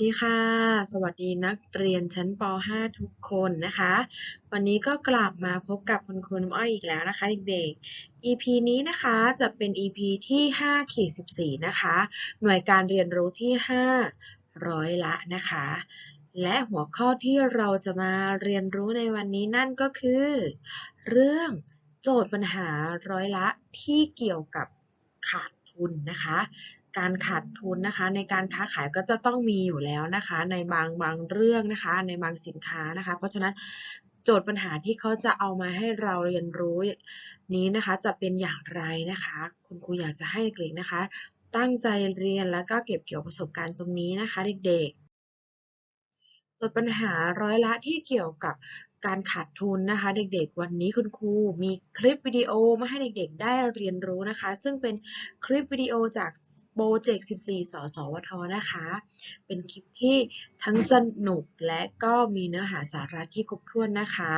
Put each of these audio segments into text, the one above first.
ดีค่ะ สวัสดีนักเรียนชั้นป .5 ทุกคนนะคะ วันนี้ก็กลับมาพบกับคุณครูน้ำอ้อยอีกแล้วนะคะเด็กๆ EP นี้นะคะจะเป็น EP ที่5ขีด14 นะคะ หน่วยการเรียนรู้ที่ 5 ร้อยละนะคะ และหัวข้อที่เราจะมาเรียนรู้ในวันนี้นั่นก็คือ เรื่องโจทย์ปัญหาร้อยละที่เกี่ยวกับขาดทุนนะคะ การขาดทุนนะคะ ในการค้าขายก็จะต้องมีอยู่แล้วนะคะ ในบางบางเรื่องนะคะ ในบางสินค้านะคะ เพราะฉะนั้นโจทย์ปัญหาที่เขาจะเอามาให้เราเรียนรู้นี้นะคะ จะเป็นอย่างไรนะคะ คุณครูอยากจะให้เด็กๆนะคะ ตั้งใจเรียนแล้วก็เก็บเกี่ยวประสบการณ์ตรงนี้นะคะ เด็กๆโจทย์ปัญหาร้อยละที่เกี่ยวกับ การขาดทุนนะคะ เด็กๆ วันนี้คุณครูมีคลิปวิดีโอมาให้เด็กๆ ได้เรียนรู้นะคะ ซึ่งเป็นคลิปวิดีโอจากโปรเจกต์ 14 สสวทนะคะ เป็นคลิปที่ทั้งสนุกและก็มีเนื้อหาสาระที่ครบถ้วนนะคะ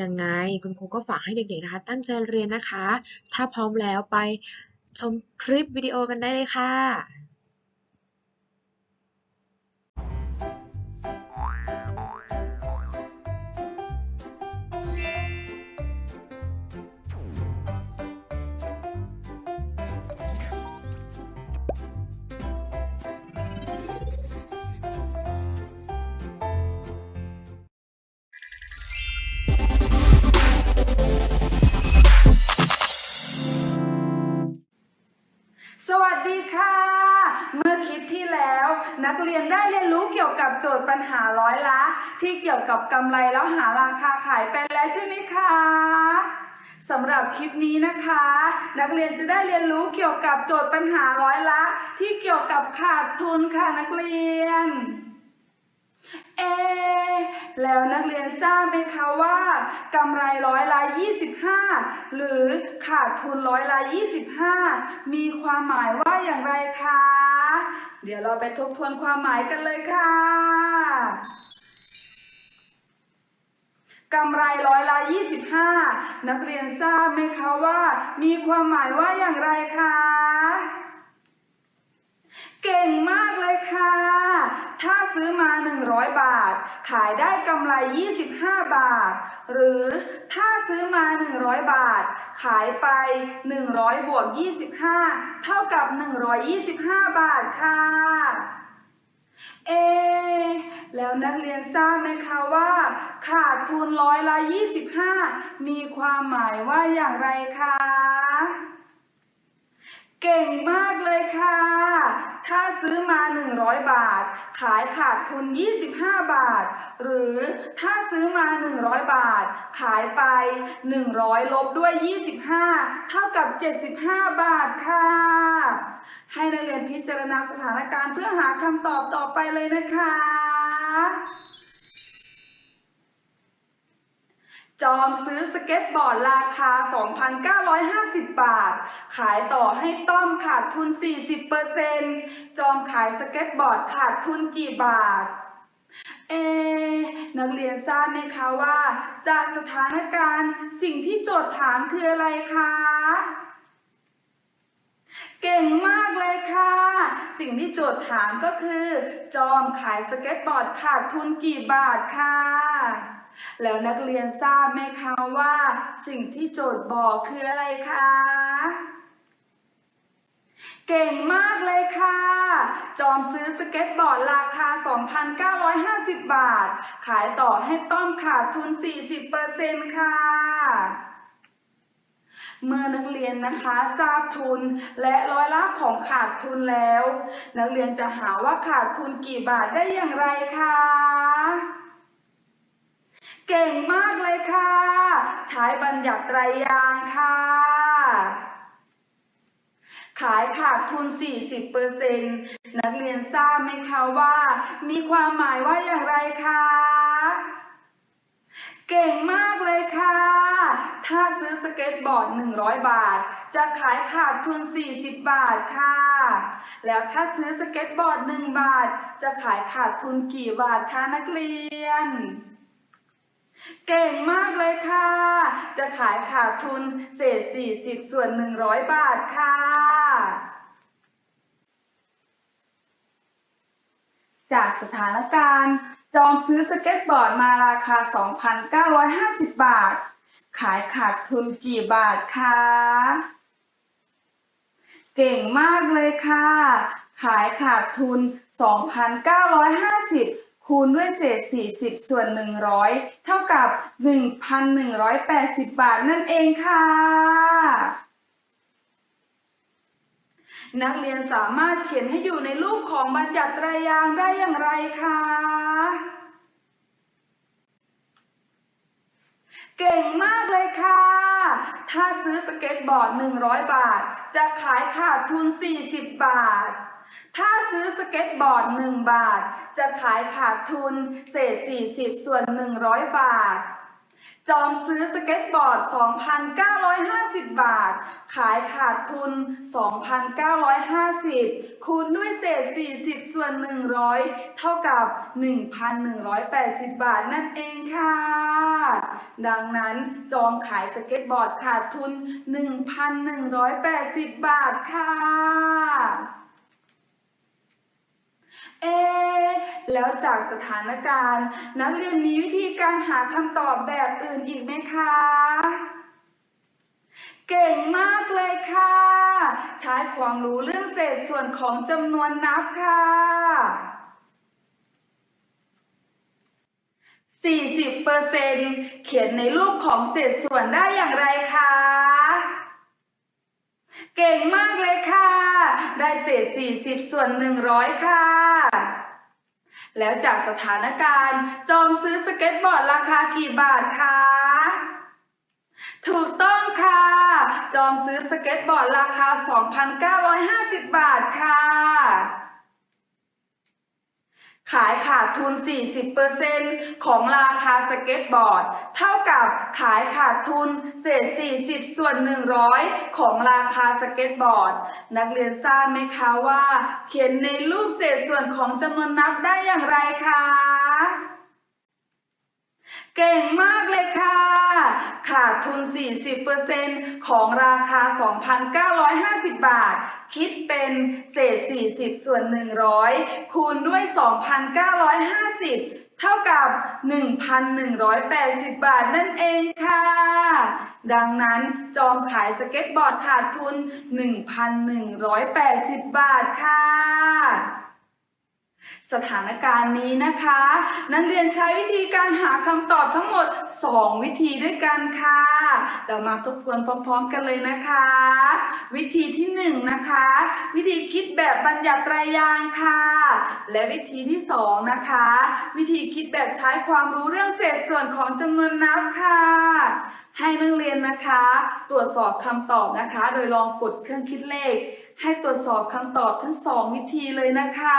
ยังไงคุณครูก็ฝากให้เด็กๆนะคะ ตั้งใจเรียนนะคะ ถ้าพร้อมแล้วไปชมคลิปวิดีโอกันได้เลยค่ะ เรียนได้เรียนรู้เกี่ยวกับโจทย์ปัญหาร้อยละที่เกี่ยวกับกำไรแล้วหาราคาขายไปแล้วใช่ไหมคะสำหรับคลิปนี้นะคะ นักเรียนจะได้เรียนรู้เกี่ยวกับโจทย์ปัญหาร้อยละ ที่เกี่ยวกับขาดทุนค่ะนักเรียน เอ แล้วนักเรียนทราบไหมคะว่ากำไรร้อยละ25 หรือขาดทุนร้อยละ25 มีความหมายว่าอย่างไรคะ เดี๋ยวเราไปทบทวนความหมายกันเลยค่ะกำไรร้อยละ25 นักเรียนทราบไหมคะว่า มีความหมายว่าอย่างไรคะ เก่งมากเลยค่ะ ถ้าซื้อมา 100 บาท ขายได้กำไร 25 บาท หรือถ้าซื้อมา 100 บาท ขายไป 100 บวก 25 เท่ากับ 125 บาทค่ะ เอ แล้วนักเรียนทราบไหมคะว่า ขาดทุนร้อยละ 25 มีความหมายว่าอย่างไรคะ เก่งมากเลยค่ะ ถ้าซื้อมา 100 บาท ขายขาดทุน 25 บาท หรือถ้าซื้อมา 100 บาท ขายไป 100 ลบด้วย 25 เท่ากับ 75 บาทค่ะ ให้นักเรียนพิจารณาสถานการณ์เพื่อหาคำตอบต่อไปเลยนะคะ จอมซื้อสเก็ตบอร์ดราคา 2,950 บาท ขายต่อให้ต้อมขาดทุน 40%จอมขายสเก็ตบอร์ดขาดทุนกี่บาท เอะนักเรียนทราบไหมคะว่า จากสถานการณ์สิ่งที่โจทย์ถามคืออะไรคะเก่งมากเลยค่ะ สิ่งที่โจทย์ถามก็คือ จอมขายสเก็ตบอร์ดขาดทุนกี่บาทค่ะ แล้วนักเรียนทราบไหมคะว่า สิ่งที่โจทย์บอกคืออะไรคะ เก่งมากเลยค่ะ จอมซื้อสเก็ตบอร์ดราคา 2,950 บาท ขายต่อให้ต้อมขาดทุน 40%ค่ะเมื่อนักเรียนนะคะทราบทุนและร้อยละของขาดทุนแล้ว นักเรียนจะหาว่าขาดทุนกี่บาทได้อย่างไรคะ เก่งมากเลยค่ะ ใช้บัญญัติไตรยางค์ค่ะ ขายขาดทุน 40%นักเรียนทราบไหมคะว่า มีความหมายว่าอย่างไรคะเก่งมากเลยค่ะ ถ้าซื้อสเก็ตบอร์ด 100 บาท จะขายขาดทุน 40 บาทค่ะ แล้วถ้าซื้อสเก็ตบอร์ด 1 บาท จะขายขาดทุนกี่บาทคะนักเรียน เก่งมากเลยค่ะ จะขายขาดทุนเศษ 40 ส่วน 100 บาทค่ะ จากสถานการณ์ จองซื้อสเก็ตบอร์ดมาราคา 2,950 บาท ขายขาดทุนกี่บาทคะ เก่งมากเลยค่ะ ขายขาดทุน 2,950 คูณด้วยเศษ 40 ส่วน 100 เท่ากับ 1,180 บาทนั่นเองค่ะ นักเรียนสามารถเขียนให้อยู่ในรูปของบัญญัติไตรยางได้อย่างไรคะเก่งมากเลยค่ะ ถ้าซื้อสเก็ตบอร์ด 100 บาท จะขายขาดทุน 40 บาท ถ้าซื้อสเก็ตบอร์ด 1 บาท จะขายขาดทุนเศษ 40 ส่วน 100 บาท จองซื้อสเก็ตบอร์ด 2,950 บาท ขายขาดทุน 2,950 คูณด้วยเศษ 40 ส่วน 100 เท่ากับ 1,180 บาทนั่นเองค่ะ ดังนั้นจองขายสเก็ตบอร์ดขาดทุน 1,180 บาทค่ะ เอ แล้วจากสถานการณ์ นักเรียนมีวิธีการหาคำตอบแบบอื่นอีกไหมคะ เก่งมากเลยค่ะ ใช้ความรู้เรื่องเศษส่วนของจำนวนนับค่ะ40เปอร์เซนเขียนในรูปของเศษส่วนได้อย่างไรคะ เก่งมากเลยค่ะ ได้เศษ 40 ส่วน 100 ค่ะ แล้วจากสถานการณ์ จองซื้อสเก็ตบอร์ดราคากี่บาทคะ ถูกต้องค่ะ จองซื้อสเก็ตบอร์ดราคา 2,950 บาทค่ะ ขายขาดทุน 40%ของราคาสเก็ตบอร์ด เท่ากับขายขาดทุนเศษ 40 ส่วน 100 ของราคาสเก็ตบอร์ด นักเรียนทราบไหมคะว่า เขียนในรูปเศษส่วนของจำนวนนับได้อย่างไรคะ เก่งมากเลยค่ะ ขาดทุน 40%ของราคา 2,950 บาท คิดเป็นเศษ 40 ส่วน 100 คูณด้วย 2,950เท่ากับ 1,180 บาทนั่นเองค่ะ ดังนั้นจอมขายสเก็ตบอร์ดขาดทุน 1,180 บาทค่ะ สถานการณ์นี้นะคะ นักเรียนใช้วิธีการหาคำตอบทั้งหมด 2 วิธีด้วยกันค่ะ เรามาทบทวนพร้อม ๆ กันเลยนะคะ วิธีที่ 1 นะคะ วิธีคิดแบบบัญญัติไตรยางค์ค่ะ และวิธีที่ 2 นะคะ วิธีคิดแบบใช้ความรู้เรื่องเศษส่วนของจำนวนนับค่ะ ให้นักเรียนนะคะ ตรวจสอบคำตอบนะคะ โดยลองกดเครื่องคิดเลข ให้ตรวจสอบคำตอบทั้งสองวิธีเลยนะคะ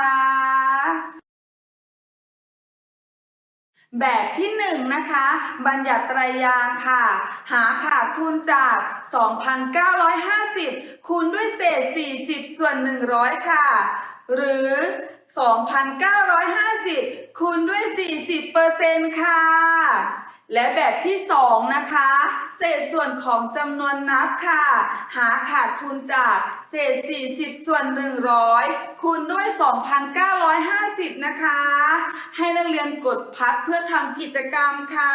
แบบที่หนึ่งนะคะ บัญญัติไตรยางค์ค่ะ หาขาดทุนจาก 2,950 คูณด้วยเศษ 40 ส่วน 100 ค่ะ หรือ 2,950 คูณด้วย 40เปอร์เซ็นต์ค่ะ และแบบที่สองนะคะ เศษส่วนของจำนวนนับค่ะ หาขาดทุนจากเศษ 40 ส่วน 100 คูณด้วย 2,950 นะคะ ให้นักเรียนกดพักเพื่อทำกิจกรรมค่ะ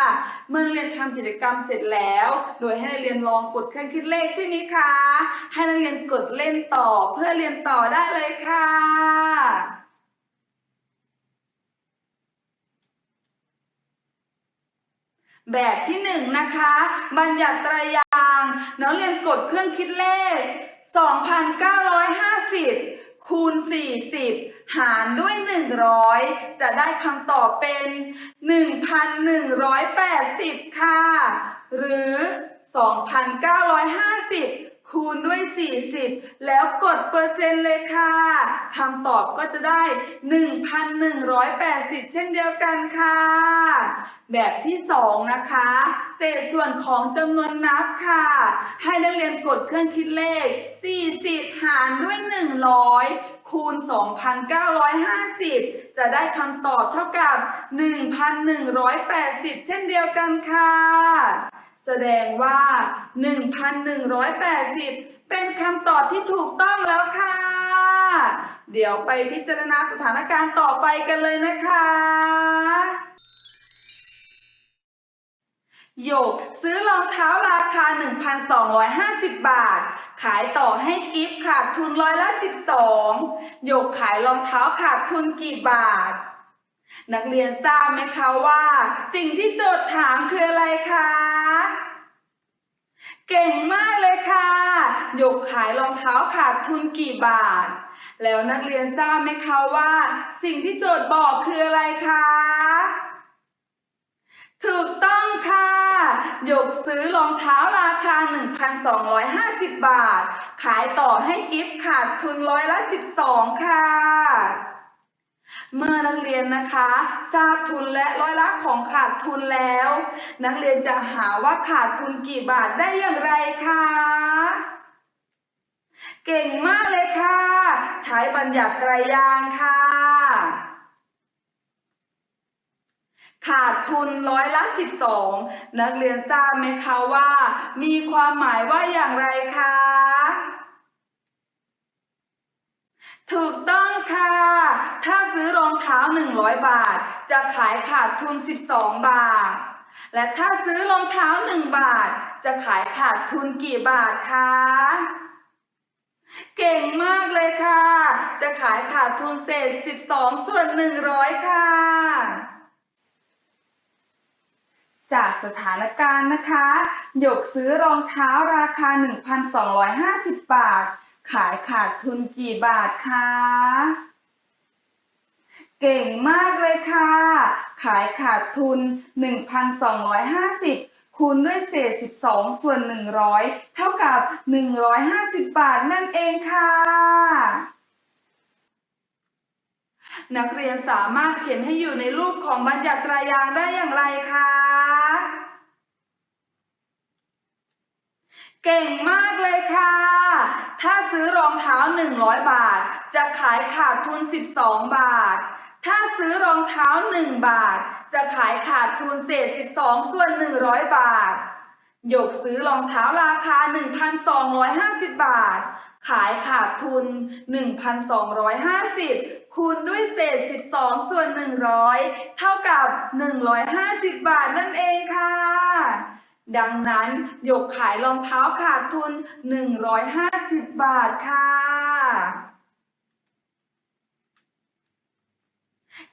เมื่อนักเรียนทำกิจกรรมเสร็จแล้ว โดยให้นักเรียนลองกดเครื่องคิดเลขใช่ไหมคะ ให้นักเรียนกดเล่นต่อเพื่อเรียนต่อได้เลยค่ะ แบบที่หนึ่งนะคะ บัญญัติตรายางน้องเรียนกดเครื่องคิดเลข 2,950 คูณ 40 หารด้วย 100 จะได้คำตอบเป็น 1,180 ค่ะ หรือ 2,950 คูณด้วย 40 แล้วกดเปอร์เซ็นต์เลยค่ะคำตอบก็จะได้ 1,180 เช่นเดียวกันค่ะ แบบที่สองนะคะ เศษส่วนของจำนวนนับค่ะ ให้นักเรียนกดเครื่องคิดเลข 40 หารด้วย 100คูณ 2,950 จะได้คำตอบเท่ากับ 1,180 เช่นเดียวกันค่ะ แสดงว่า 1,180 เป็นคำตอบที่ถูกต้องแล้วค่ะ เดี๋ยวไปพิจารณาสถานการณ์ต่อไปกันเลยนะคะ โยกซื้อรองเท้าราคา 1,250 บาท ขายต่อให้กิฟต์ขาดทุนร้อยละ 12 โยกขายรองเท้าขาดทุนกี่บาท นักเรียนทราบไหมคะว่า สิ่งที่โจทย์ถามคืออะไรคะ เก่งมากเลยค่ะหยกขายรองเท้าขาดทุนกี่บาท แล้วนักเรียนทราบไหมคะว่า สิ่งที่โจทย์บอกคืออะไรคะ ถูกต้องค่ะหยกซื้อรองเท้าราคา 1,250 บาท ขายต่อให้กิฟต์ขาดทุนร้อยละ 12 ค่ะ เมื่อนักเรียนนะคะทราบทุนและร้อยละของขาดทุนแล้ว นักเรียนจะหาว่าขาดทุนกี่บาทได้อย่างไรคะเก่งมากเลยค่ะ ใช้บัญญัติไตรยางค์ค่ะ ขาดทุนร้อยละ12นักเรียนทราบไหมคะว่า มีความหมายว่าอย่างไรคะ ถูกต้องค่ะ ถ้าซื้อรองเท้า 100 บาท จะขายขาดทุน 12 บาท และถ้าซื้อรองเท้า 1 บาท จะขายขาดทุนกี่บาทคะ เก่งมากเลยค่ะ จะขายขาดทุนเศษ 12 ส่วน 100 ค่ะ จากสถานการณ์นะคะ หยกซื้อรองเท้าราคา 1,250 บาท ขายขาดทุนกี่บาทคะ เก่งมากเลยค่ะ ขายขาดทุน 1,250 คูณด้วยเศษ 12 ส่วน 100 เท่ากับ 150 บาทนั่นเองค่ะ นักเรียนสามารถเขียนให้อยู่ในรูปของบัญญัติตรายางได้อย่างไรคะ เก่งมากเลยค่ะ ถ้าซื้อรองเท้า 100 บาท จะขายขาดทุน 12 บาท ถ้าซื้อรองเท้า 1 บาท จะขายขาดทุนเศษ 12 ส่วน 100 บาท หยกซื้อรองเท้าราคา 1,250 บาท ขายขาดทุน 1,250 คูณด้วยเศษ 12 ส่วน 100 เท่ากับ 150 บาทนั่นเองค่ะ ดังนั้นหยกขายรองเท้าขาดทุน 150 บาทค่ะ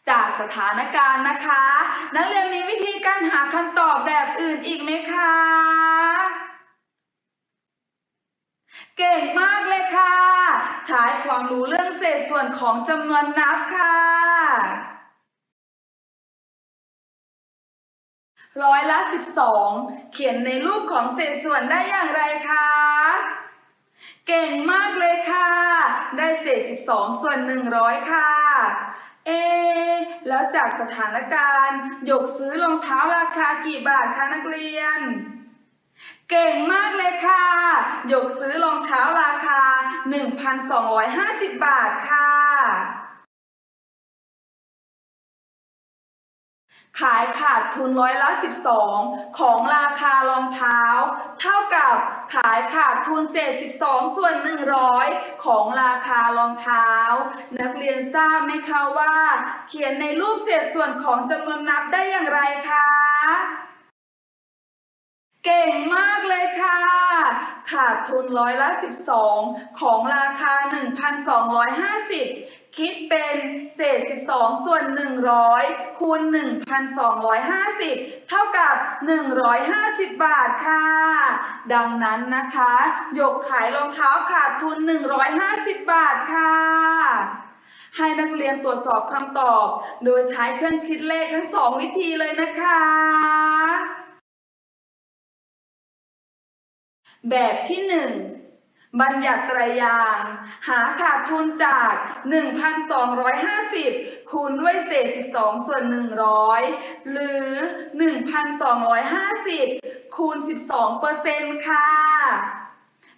จากสถานการณ์นะคะ นักเรียนมีวิธีการหาคำตอบแบบอื่นอีกไหมคะ เก่งมากเลยค่ะ ใช้ความรู้เรื่องเศษส่วนของจำนวนนับค่ะ ร้อยละ 12 เขียนในรูปของเศษส่วนได้อย่างไรคะ เก่งมากเลยค่ะ ได้เศษ 12 ส่วน 100 ค่ะ เอ แล้วจากสถานการณ์ หยกซื้อรองเท้าราคากี่บาทคะนักเรียน เก่งมากเลยค่ะ หยกซื้อรองเท้าราคา 1,250 บาทค่ะ ขายขาดทุนร้อยละ 12 ของราคารองเท้า เท่ากับขายขาดทุนเศษ 12 ส่วน 100 ของราคารองเท้า นักเรียนทราบไหมคะว่า เขียนในรูปเศษส่วนของจำนวนนับได้อย่างไรคะเก่งมากเลยค่ะ ขาดทุนร้อยละ 12 ของราคา 1,250 คิดเป็นเศษ 12 ส่วน 100 คูณ 1,250 เท่ากับ 150 บาทค่ะ ดังนั้นนะคะหยกขายรองเท้าขาดทุน 150 บาทค่ะ ให้นักเรียนตรวจสอบคำตอบ โดยใช้เครื่องคิดเลขทั้งสองวิธีเลยนะคะ แบบที่ 1 บัญญัติไตรยาง หาขาดทุนจาก 1,250 คูณด้วยเศษ 12 ส่วน 100 หรือ 1,250 คูณ 12เปอร์เซ็นต์ค่ะ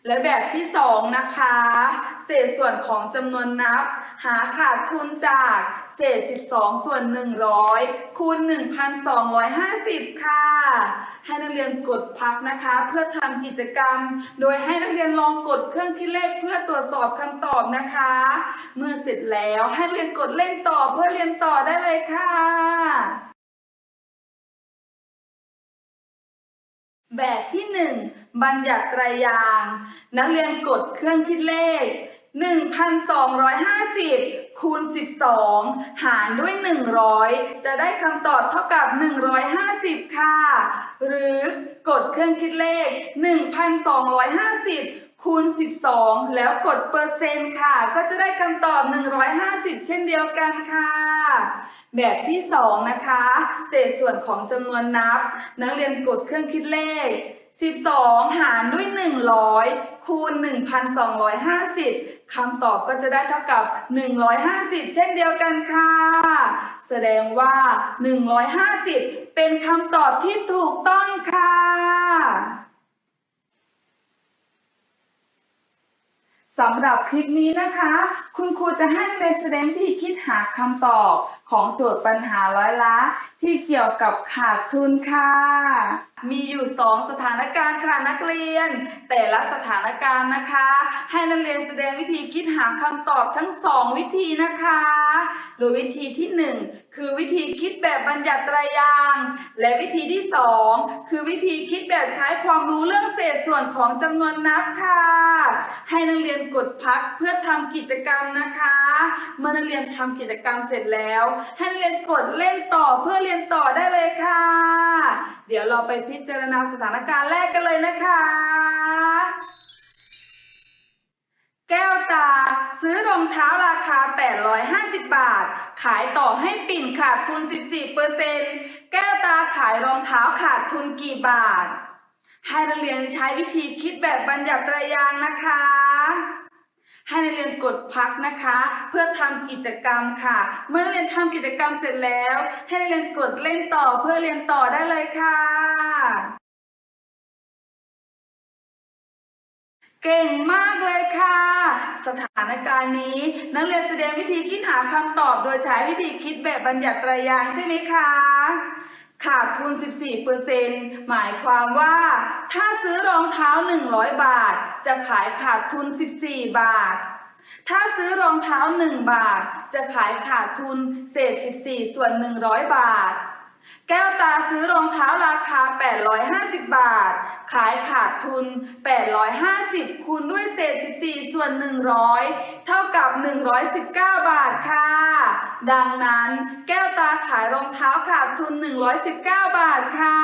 และแบบที่ 2 นะคะ เศษส่วนของจำนวนนับ หาขาดทุนจาก เศษ 12 ส่วน 100 คูณ 1,250 ค่ะ ให้นักเรียนกดพักนะคะ เพื่อทำกิจกรรม โดยให้นักเรียนลองกดเครื่องคิดเลขเพื่อตรวจสอบคำตอบนะคะ เมื่อเสร็จแล้วให้เรียนกดเล่นต่อเพื่อเรียนต่อได้เลยค่ะ แบบที่ 1 บัญญัติไตรยาง นักเรียนกดเครื่องคิดเลข 1,250 คูณ 12 หารด้วย 100 จะได้คำตอบเท่ากับ 150 ค่ะ หรือกดเครื่องคิดเลข 1,250คูณ 12 แล้วกดเปอร์เซ็นต์ค่ะ ก็จะได้คำตอบ 150 เช่นเดียวกันค่ะ แบบที่ 2 นะคะ เศษส่วนของจำนวนนับ นักเรียนกดเครื่องคิดเลข 12 หารด้วย 100 คูณ 1,250 คำตอบก็จะได้เท่ากับ 150 เช่นเดียวกันค่ะ แสดงว่า 150 เป็นคำตอบที่ถูกต้องค่ะ สำหรับคลิปนี้นะคะ คุณครูจะให้นักเรียนแสดงวิธีคิดหาคำตอบของโจทย์ปัญหาร้อยละที่เกี่ยวกับขาดทุนค่ะ มีอยู่สองสถานการณ์ค่ะนักเรียน แต่ละสถานการณ์นะคะ ให้นักเรียนแสดงวิธีคิดหาคำตอบทั้งสองวิธีนะคะ โดยวิธีที่หนึ่งคือวิธีคิดแบบบัญญัติตรายาง และวิธีที่สองคือวิธีคิดแบบใช้ความรู้เรื่องเศษส่วนของจำนวนนับค่ะ ให้นักเรียนกดพักเพื่อทำกิจกรรมนะคะ เมื่อนักเรียนทำกิจกรรมเสร็จแล้ว ให้นักเรียนกดเล่นต่อเพื่อเรียนต่อได้เลยค่ะ เดี๋ยวเราไปพิจารณาสถานการณ์แรกกันเลยนะคะ แก้วตา ซื้อรองเท้าราคา 850 บาท ขายต่อให้ปิ่นขาดทุน 14%แก้วตาขายรองเท้าขาดทุนกี่บาท ให้นักเรียนใช้วิธีคิดแบบบัญญัติตรยางค์นะคะ ให้นักเรียนกดพักนะคะ เพื่อทำกิจกรรมค่ะ เมื่อนักเรียนทำกิจกรรมเสร็จแล้ว ให้นักเรียนกดเล่นต่อเพื่อเรียนต่อได้เลยค่ะ เก่งมากเลยค่ะ สถานการณ์นี้นักเรียนแสดงวิธีคิดหาคำตอบโดยใช้วิธีคิดแบบบัญญัติไตรยางค์ใช่ไหมคะ ขาดทุน 14%หมายความว่า ถ้าซื้อรองเท้า 100 บาท จะขายขาดทุน 14 บาท ถ้าซื้อรองเท้า 1 บาท จะขายขาดทุนเศษ 14 ส่วน 100 บาท แก้วตาซื้อรองเท้าราคา 850 บาท ขายขาดทุน 850 คูณด้วยเศษ 14 ส่วน 100 เท่ากับ 119 บาทค่ะ ดังนั้นแก้วตาขายรองเท้าขาดทุน 119 บาทค่ะ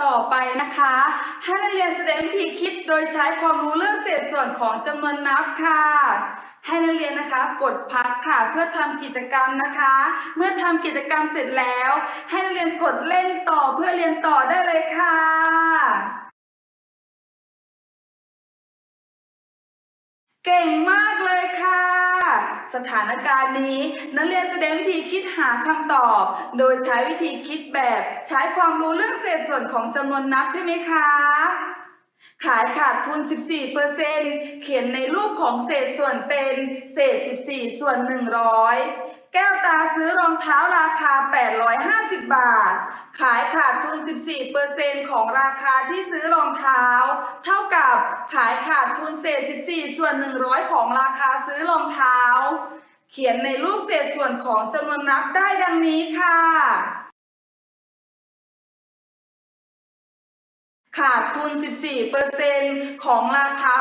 ต่อไปนะคะ ให้นักเรียนแสดงวิธีคิดโดยใช้ความรู้เรื่องเศษส่วนของจำนวนนับค่ะ ให้นักเรียนนะคะ กดพักค่ะเพื่อทำกิจกรรมนะคะ เมื่อทำกิจกรรมเสร็จแล้ว ให้นักเรียนกดเล่นต่อเพื่อเรียนต่อได้เลยค่ะ เก่งมากเลยค่ะ สถานการณ์นี้นักเรียนแสดงวิธีคิดหาคำตอบ โดยใช้วิธีคิดแบบใช้ความรู้เรื่องเศษส่วนของจำนวนนับใช่ไหมคะ ขายขาดทุน 14เปอร์เซ็นเขียนในรูปของเศษส่วนเป็นเศษ 14 ส่วน 100 แก้วตาซื้อรองเท้าราคา 850 บาท ขายขาดทุน 14%ของราคาที่ซื้อรองเท้า เท่ากับขายขาดทุนเศษ 14 ส่วน 100 ของราคาซื้อรองเท้า เขียนในรูปเศษส่วนของจำนวนนับได้ดังนี้ค่ะ ขาดทุน 14%ของราคา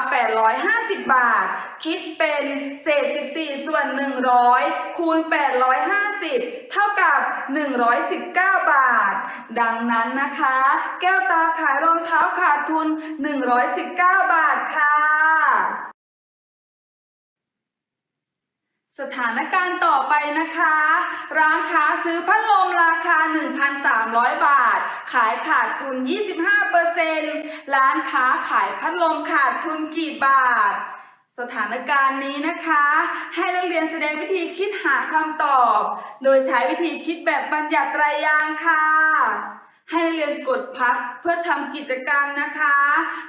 850 บาท คิดเป็นเศษ 14 ส่วน 100 คูณ 850 เท่ากับ 119 บาท ดังนั้นนะคะ แก้วตาขายรองเท้าขาดทุน 119 บาทค่ะ สถานการณ์ต่อไปนะคะ ร้านค้าซื้อพัดลมราคา 1,300 บาท ขายขาดทุน 25%ร้านค้าขายพัดลมขาดทุนกี่บาท สถานการณ์นี้นะคะ ให้นักเรียนแสดงวิธีคิดหาคำตอบ โดยใช้วิธีคิดแบบบัญญัติไตรยางค์ค่ะ ให้นักเรียนกดพักเพื่อทำกิจกรรมนะคะ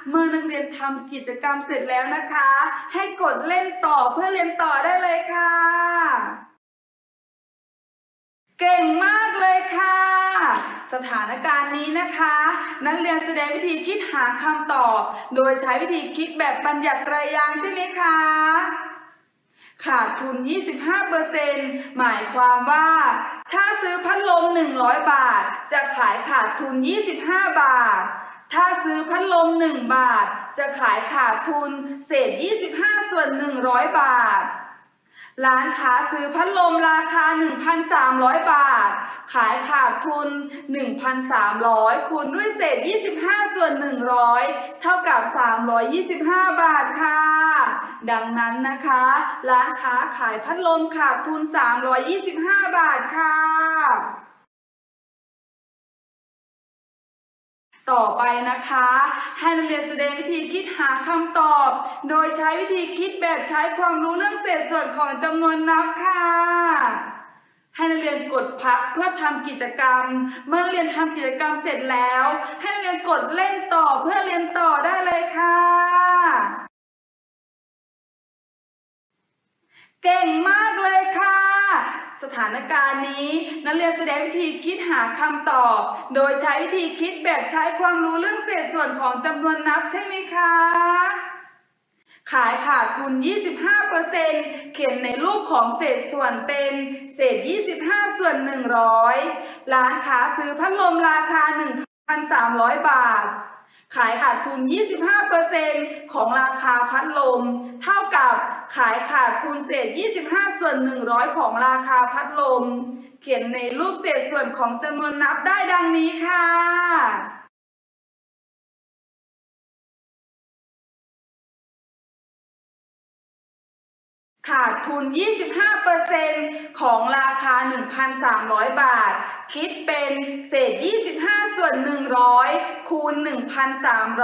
เมื่อนักเรียนทำกิจกรรมเสร็จแล้วนะคะ ให้กดเล่นต่อเพื่อเรียนต่อได้เลยค่ะ เก่งมากเลยค่ะ สถานการณ์นี้นะคะ นักเรียนแสดงวิธีคิดหาคำตอบ โดยใช้วิธีคิดแบบบัญญัติไตรยางใช่ไหมคะ ขาดทุน 25%หมายความว่า ถ้าซื้อพัดลม 100 บาท จะขายขาดทุน 25 บาท ถ้าซื้อพัดลม 1 บาท จะขายขาดทุนเศษ 25 ส่วน 100 บาท ร้านค้าซื้อพัดลมราคา 1,300 บาท ขายขาดทุน 1,300 คูณด้วยเศษ 25 ส่วน 100 เท่ากับ 325 บาทค่ะ ดังนั้นนะคะ ร้านค้าขายพัดลมขาดทุน 325 บาทค่ะ ต่อไปนะคะ ให้นักเรียนแสดงวิธีคิดหาคำตอบ โดยใช้วิธีคิดแบบใช้ความรู้เรื่องเศษส่วนของจำนวนนับค่ะ ให้นักเรียนกดพักเพื่อทำกิจกรรม เมื่อนักเรียนทำกิจกรรมเสร็จแล้ว ให้นักเรียนกดเล่นต่อเพื่อเรียนต่อได้เลยค่ะเก่งมากเลยค่ะ สถานการณ์นี้ นักเรียนแสดงวิธีคิดหาคำตอบ โดยใช้วิธีคิดแบบใช้ความรู้เรื่องเศษส่วนของจำนวนนับใช่ไหมคะ ขายขาดทุน 25%เขียนในรูปของเศษส่วนเป็นเศษ 25 ส่วน 100 ร้านค้าซื้อพัดลมราคา 1,300 บาท ขายขาดทุน 25%ของราคาพัดลม เท่ากับขายขาดทุนเศษ 25 ส่วน 100 ของราคาพัดลม เขียนในรูปเศษส่วนของจำนวนนับได้ดังนี้ค่ะ ขาดทุน 25%ของราคา 1,300 บาท คิดเป็นเศษ 25 ส่วน 100 คูณ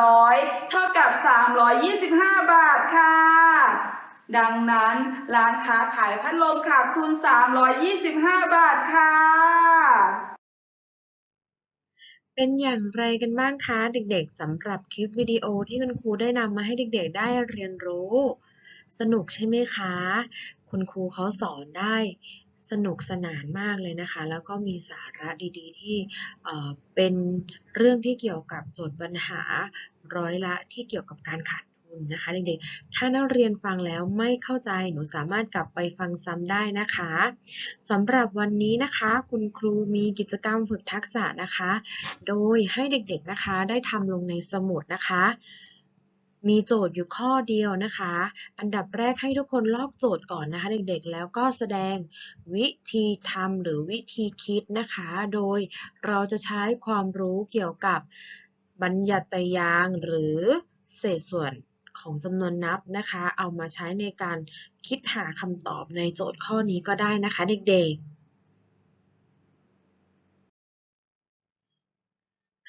1,300 เท่ากับ 325 บาทค่ะ ดังนั้นร้านค้าขายพัดลมขาดทุน 325 บาทค่ะ เป็นอย่างไรกันบ้างคะเด็กๆสำหรับคลิปวิดีโอที่คุณครูได้นำมาให้เด็กๆได้เรียนรู้ สนุกใช่ไหมคะ คุณครูเขาสอนได้สนุกสนานมากเลยนะคะ แล้วก็มีสาระดีๆ ที่เป็นเรื่องที่เกี่ยวกับโจทย์ปัญหาร้อยละที่เกี่ยวกับการขาดทุนนะคะเด็กๆ ถ้านักเรียนฟังแล้วไม่เข้าใจหนูสามารถกลับไปฟังซ้ำได้นะคะสำหรับวันนี้นะคะ คุณครูมีกิจกรรมฝึกทักษะนะคะ โดยให้เด็กๆนะคะได้ทำลงในสมุดนะคะ มีโจทย์อยู่ข้อเดียวนะคะ อันดับแรกให้ทุกคนลอกโจทย์ก่อนนะคะเด็กๆ แล้วก็แสดงวิธีทำหรือวิธีคิดนะคะ โดยเราจะใช้ความรู้เกี่ยวกับบัญญัติยางหรือเศษส่วนของจำนวนนับนะคะ เอามาใช้ในการคิดหาคำตอบในโจทย์ข้อนี้ก็ได้นะคะเด็กๆ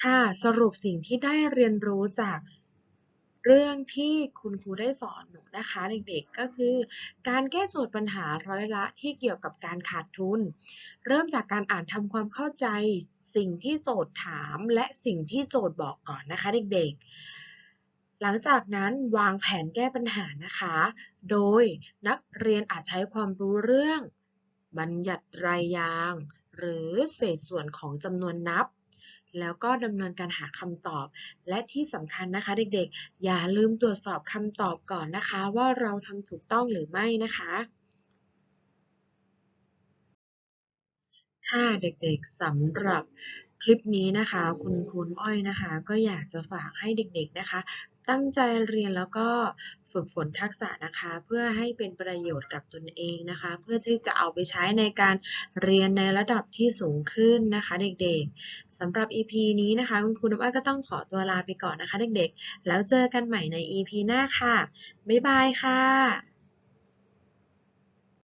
ค่ะ สรุปสิ่งที่ได้เรียนรู้จาก เรื่องที่คุณครูได้สอนหนูนะคะเด็กๆก็คือ การแก้โจทย์ปัญหาร้อยละที่เกี่ยวกับการขาดทุน เริ่มจากการอ่านทำความเข้าใจสิ่งที่โจทย์ถามและสิ่งที่โจทย์บอกก่อนนะคะเด็กๆหลังจากนั้นวางแผนแก้ปัญหานะคะ โดยนักเรียนอาจใช้ความรู้เรื่อง บัญญัติรายยาง หรือเศษส่วนของจำนวนนับ แล้วก็ดำเนินการหาคำตอบ และที่สำคัญนะคะเด็กๆ อย่าลืมตรวจสอบคำตอบก่อนนะคะ ว่าเราทำถูกต้องหรือไม่นะคะค่ะเด็กๆสำหรับคลิปนี้นะคะ คุณครูอ้อยนะคะ ก็อยากจะฝากให้เด็กๆนะคะ ตั้งใจเรียนแล้วก็ฝึกฝนทักษะนะคะ เพื่อให้เป็นประโยชน์กับตนเองนะคะ เพื่อที่จะเอาไปใช้ในการเรียนในระดับที่สูงขึ้นนะคะเด็กๆสำหรับ EP นี้นะคะ คุณครูน้ำอ้อยก็ต้องขอตัวลาไปก่อนนะคะเด็กๆ แล้วเจอกันใหม่ใน EP หน้าค่ะ บ๊ายบายค่ะ